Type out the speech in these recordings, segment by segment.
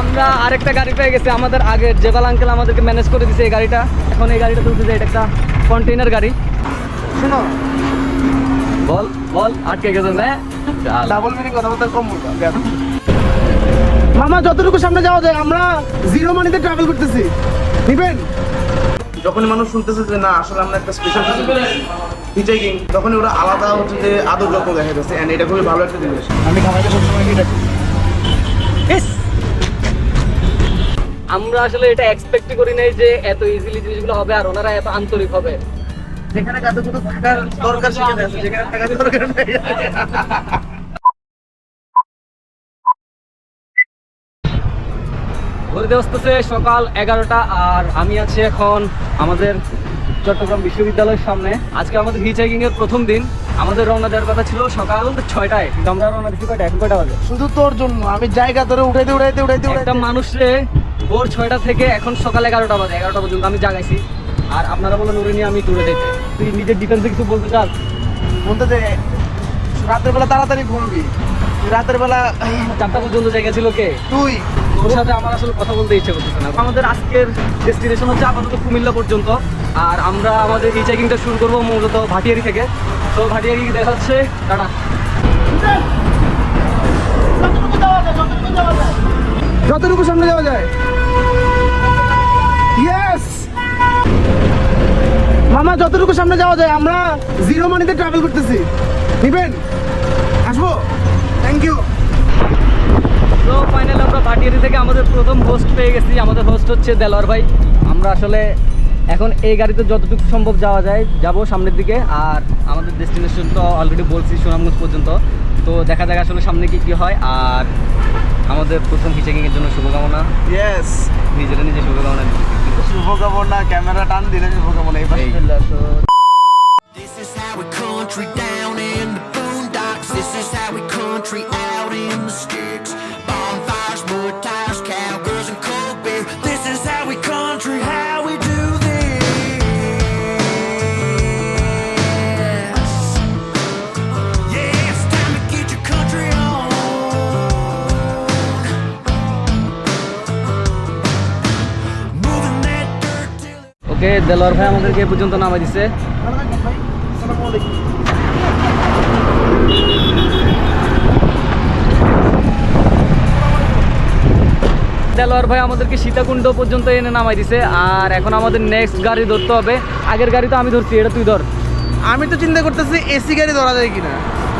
আমরা আরেকটা গাড়ি পেয়ে গেছি আমাদের আগের জেবাল আঙ্কেল আমাদেরকে ম্যানেজ করে দিছে এই গাড়িটা। এখন এই গাড়িটা তুলতে এটা একটা কন্টেইনার গাড়ি। শোনো। বল বল আটকে গেছে হ্যাঁ ডাবল মিনিং কথাবার্তা কম মামা যতটুকু সামনে যাওয়া যায় আমরা জিরো মানিতে ট্রাভেল করতেছি। নিবেন? যখন মানুষ শুনতেছে যে না আসলে আমরা একটা স্পেশাল কিছু হিচাইকিং তখন ওরা আলাদা হচ্ছে যে আদর যত্ন দেখা যাচ্ছে। এন্ড এটা খুবই ভালো একটা জিনিস। আমি খামাইতে সবসময় কি রাখি আমরা আসলে এটা এক্সপেক্টই করি নাই যে এত ইজিলি জিনিসগুলো হবে আর ওনারা এত আন্তরিক হবে। যেখানে কাদো কুদো থাকার দরকার সেখানে আছে যেখানে থাকার দরকার নেই। বসতেছে সকাল এগারোটা আর আমি আছি এখন আমাদের চট্টগ্রাম বিশ্ববিদ্যালয়ের সামনে। আজকে আমাদের হিচাইকিং এর প্রথম দিন। আমাদের রওনা দেওয়ার কথা ছিল সকাল ছয়টায়। কিন্তু আমরা রওনা দিচ্ছি কয়টা এখন কয়টা বাজে? শুধু তোর জন্য। আমি জায়গা ধরে উঠাইতে উঠাইতে উঠাইতে একটা মানুষে ভোর ছয়টা থেকে এখন সকাল এগারোটা বাজে এগারোটা পর্যন্ত আমি জাগাইছি। আর আপনারা বলেন ওরে নিয়ে আমি ট্যুরে যেতে তুই নিজের ডিফেন্সে কিছু বলতে চাস? বলতে যে রাতের বেলা তাড়াতাড়ি ঘুমবি। রাতের বেলা চারটা পর্যন্ত জায়গা ছিল কে? তুই। ওর সাথে আমার আসলে কথা বলতে ইচ্ছে করতেছে না। আমাদের আজকের ডেস্টিনেশন হচ্ছে আপাতত কুমিল্লা পর্যন্ত। আর আমরা আমাদের এই চেকিংটা শুরু করব মূলত ভাটিয়ারি থেকে। তো ভাটিয়ারি দেখা যাচ্ছে টাটা। যতটুকু সামনে যাওয়া যায়। ইয়েস মামা, যতটুকু সামনে যাওয়া যায়, আমরা জিরো মানিতে ট্রাভেল করতেছি। নিবেন? আসব? থ্যাংক ইউ তো ফাইনালি আমরা ভাটিয়ারি থেকে আমাদের প্রথম হোস্ট পেয়ে গেছি। আমাদের হোস্ট হচ্ছে দেলোয়ার ভাই। আমরা আসলে এখন এই গাড়িতে যতটুকু সম্ভব যাওয়া যায় যাব সামনের দিকে। আর আমাদের ডেস্টিনেশন তো অলরেডি বলছি সুনামগঞ্জ পর্যন্ত। তো দেখা যাক আসলে সামনে কি কী হয়। আর আমাদের প্রথম হিচেকিংয়ের জন্য শুভকামনা। ইয়েস নিজেরা নিজে শুভকামনা। শুভকামনা ক্যামেরা টান দিলে শুভকামনা এই। আসো। This is how we country down in the boondocks. This is how we country out in the sticks. ওকে দেলোয়ার ভাই আমাদেরকে এ পর্যন্ত নামাই দিছে। দেলোয়ার ভাই আমাদেরকে সীতাকুণ্ড পর্যন্ত এনে নামাই দিছে আর এখন আমাদের নেক্সট গাড়ি ধরতে হবে। আগের গাড়ি তো আমি ধরছি এটা তুই ধর। আমি তো চিন্তা করতেছি এসি গাড়ি ধরা যায় কিনা।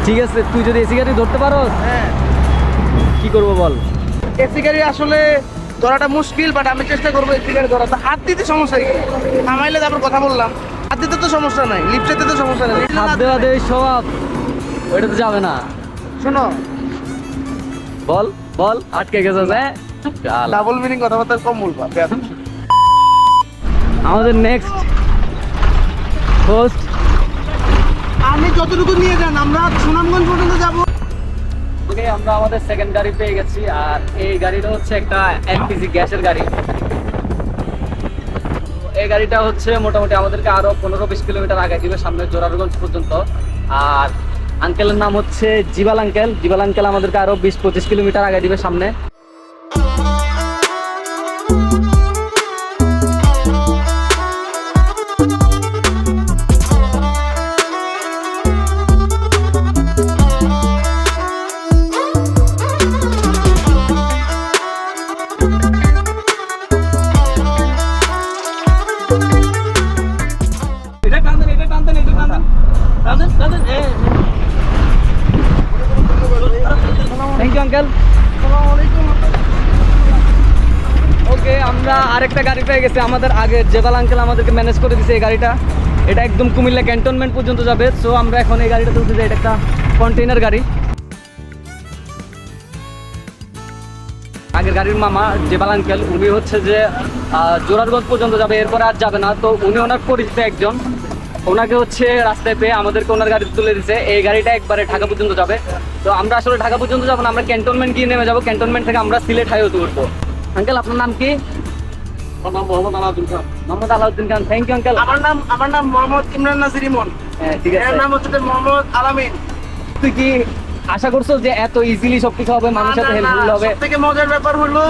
ঠিক আছে তুই যদি এসি গাড়ি ধরতে পারো হ্যাঁ। কি করব বল? এসি গাড়ি আসলে ধরাটা মুশকিল বাট আমি চেষ্টা করব এসি গাড়ি ধরা তো হাত দিতে সমস্যা কি? থামাইলে তারপর কথা বললাম। হাত দিতে তো সমস্যা নাই লিফটেতে তো সমস্যা নাই। হাত দেওয়া দেওয়া স্বভাব ওইটা তো যাবে না। শোনো। বল বল আটকে গেছে হ্যাঁ চাল। ডাবল মিনিং কথাবার্তা কম বলবা আমাদের নেক্সট হোস্ট আমি যতটুকু নিয়ে যান আমরা সুনামগঞ্জ পর্যন্ত যাব। ওকে আমরা আমাদের সেকেন্ড গাড়ি পেয়ে গেছি, আর এই গাড়িটা হচ্ছে একটা এলপিজি গ্যাসের গাড়ি। এই গাড়িটা হচ্ছে মোটামুটি আমাদেরকে আরও পনেরো বিশ কিলোমিটার আগে দিবে সামনে জোরারগঞ্জ পর্যন্ত। আর আঙ্কেলের নাম হচ্ছে জিবাল আঙ্কেল। জিবাল আঙ্কেল আমাদেরকে আরও বিশ পঁচিশ কিলোমিটার আগে দিবে সামনে। আঙ্কেল। ওকে, আমরা আরেকটা গাড়ি পেয়ে গেছি আমাদের আগের। জেবাল আঙ্কেল আমাদেরকে ম্যানেজ করে দিছে এই গাড়িটা। এটা একদম কুমিল্লা ক্যান্টনমেন্ট পর্যন্ত যাবে। সো আমরা এখন এই গাড়িটা তুলতে যাই। এটা একটা কন্টেইনার গাড়ি। আগের গাড়ির মামা জেবাল আঙ্কেল, উনি হচ্ছে যে জোরারগঞ্জ পর্যন্ত যাবে। এরপরে আর যাবে না। তো উনি ওনার পরিচিত একজন। ওনাকে হচ্ছে রাস্তায় পেয়ে আমাদেরকে ওনার গাড়ি তুলে দিছে। এই গাড়িটা একবারে ঢাকা পর্যন্ত যাবে। তো আমরা আসলে ঢাকা পর্যন্ত যাব না আমরা ক্যান্টনমেন্ট গিয়ে নেমে যাব। ক্যান্টনমেন্ট থেকে আমরা সিলেট হাইওতে উঠবো। আঙ্কেল আপনার নাম কি? Mohammad Alauddin Khan. Mohammad Alauddin Khan. Thank you uncle আমার নাম আমার নাম মোহাম্মদ ইমরান ইমন। হ্যাঁ ঠিক আছে। নাম হচ্ছে মোহাম্মদ আলামিন। তুই কি আশা করছ যে এত ইজিলি সবকিছু হবে মানুষের সাথে হেল্পফুল হবে? থেকে মজার ব্যাপার হলো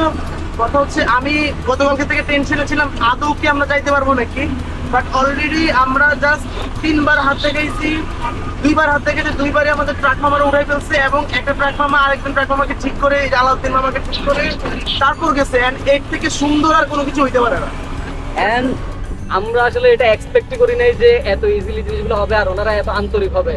কথা হচ্ছে আমি গতকালকে থেকে টেনশনে ছিলাম আদৌ কি আমরা যাইতে পারব নাকি? বাট অলরেডি আমরা জাস্ট তিনবার হাতে গেছি দুইবার হাতে গেছে দুইবারই আমাদের ট্রাক মামারা উড়াই ফেলছে এবং একটা ট্রাক মামা আরেকজন ট্রাক মামাকে ঠিক করে আলাউদ্দিন মামাকে ঠিক করে তারপর গেছে এন্ড এর থেকে সুন্দর আর কোনো কিছু হইতে পারে না। এন্ড আমরা আসলে এটা এক্সপেক্ট করি নাই যে এত ইজিলি জিনিসগুলো হবে আর ওনারা এত আন্তরিক হবে।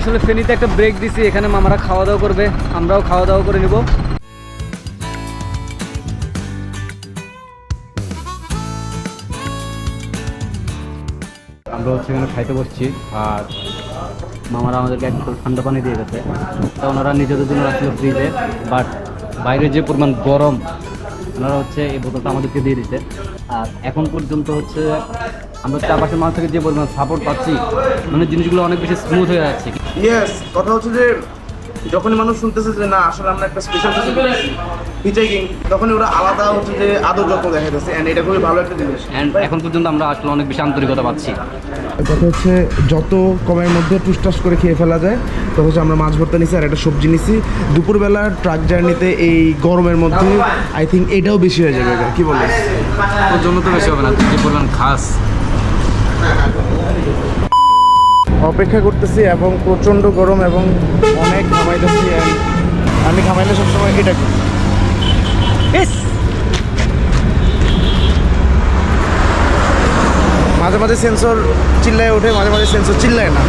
আসলে ফেনীতে একটা ব্রেক দিছি, এখানে মামারা খাওয়া দাওয়া করবে, আমরাও খাওয়া দাওয়া করে নিব। আমরা হচ্ছে এখানে খাইতে বসছি, আর মামারা আমাদেরকে এক ঠান্ডা পানি দিয়ে গেছে। তা ওনারা নিজেদের জন্য রাখছিল ফ্রিজে বাট বাইরে যে পরিমাণ গরম, ওনারা হচ্ছে এই বোতলটা আমাদেরকে দিয়ে দিতে আর এখন পর্যন্ত হচ্ছে আমরা চারপাশের মানুষ থেকে যে পরিমাণ সাপোর্ট পাচ্ছি মানে জিনিসগুলো অনেক বেশি স্মুথ হয়ে যাচ্ছে। ইয়েস কথা হচ্ছে যে যখনই মানুষ শুনতেছে যে না আসলে আমরা একটা স্পেশাল কিছু করেছি হিচাইকিং তখনই ওরা আলাদা হচ্ছে যে আদর যত্ন দেখা যাচ্ছে অ্যান্ড এটা খুবই ভালো একটা জিনিস। অ্যান্ড এখন পর্যন্ত আমরা আসলে অনেক বেশি আন্তরিকতা পাচ্ছি। কথা হচ্ছে যত কমের মধ্যে টুসটাস করে খেয়ে ফেলা যায় তত হচ্ছে আমরা মাছ ভর্তা নিছি আর একটা সবজি নিছি। দুপুরবেলা ট্রাক জার্নিতে এই গরমের মধ্যে আই থিঙ্ক এটাও বেশি হয়ে যাবে কি বলো ওর জন্য তো বেশি হবে না যে পরিমাণ খাস অপেক্ষা করতেছি এবং প্রচণ্ড গরম এবং অনেক ঘামাইতেছি আমি ঘামাইলে সবসময় এটা করি। মাঝে মাঝে সেন্সর চিল্লায় ওঠে, মাঝে মাঝে সেন্সর চিল্লায় না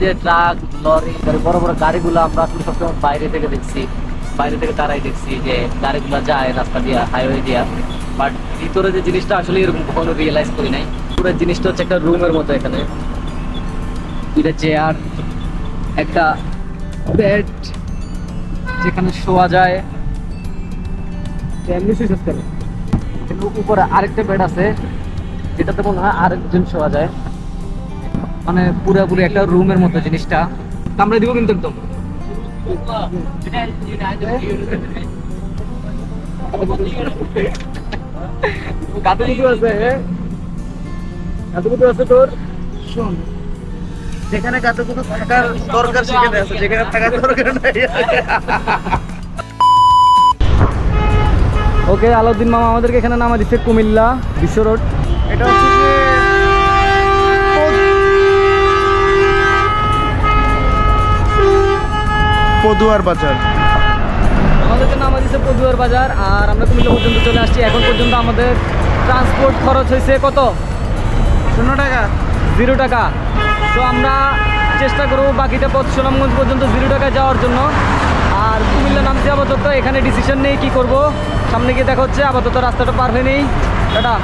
এই যে ট্রাক লরি বড় বড় গাড়িগুলো আমরা আসলে সবসময় বাইরে থেকে দেখছি। বাইরে থেকে তারাই দেখছি যে গাড়িগুলো যায় রাস্তা দিয়া হাইওয়ে দিয়া। বাট ভিতরে যে জিনিসটা আসলে এরকম কখনো রিয়েলাইজ করি নাই। পুরো জিনিসটা হচ্ছে একটা রুমের মতো এখানে। দুইটা চেয়ার একটা বেড যেখানে শোয়া যায়। উপরে আরেকটা বেড আছে, যেটাতে মনে হয় আরেকজন শোয়া যায়। মানে পুরোপুরি একটা রুমের মতো জিনিসটা। কামড়ে দিব কিন্তু একদম। কাতে কিছু আছে কাতে কিছু আছে তোর? শোন। যেখানে কাতুকুতু থাকার দরকার সেখানে আছে। যেখানে থাকার দরকার নাই। ওকে আলাউদ্দিন মামা আমাদেরকে এখানে নামা দিচ্ছে কুমিল্লা বিশ্ব রোড। এটা হচ্ছে পদুয়ার বাজার। আমাদেরকে নামা দিচ্ছে পদুয়ার বাজার আর আমরা কুমিল্লা পর্যন্ত চলে আসছি। এখন পর্যন্ত আমাদের ট্রান্সপোর্ট খরচ হয়েছে কত? শূন্য টাকা। জিরো টাকা। তো আমরা চেষ্টা করব বাকিটা পথ সুনামগঞ্জ পর্যন্ত জিরো টাকায় যাওয়ার জন্য। আর কুমিল্লা নামছি আপাতত এখানে ডিসিশন নেই কি করব। সামনে গিয়ে দেখা হচ্ছে আপাতত রাস্তাটা পার হয়ে নেই টাটা।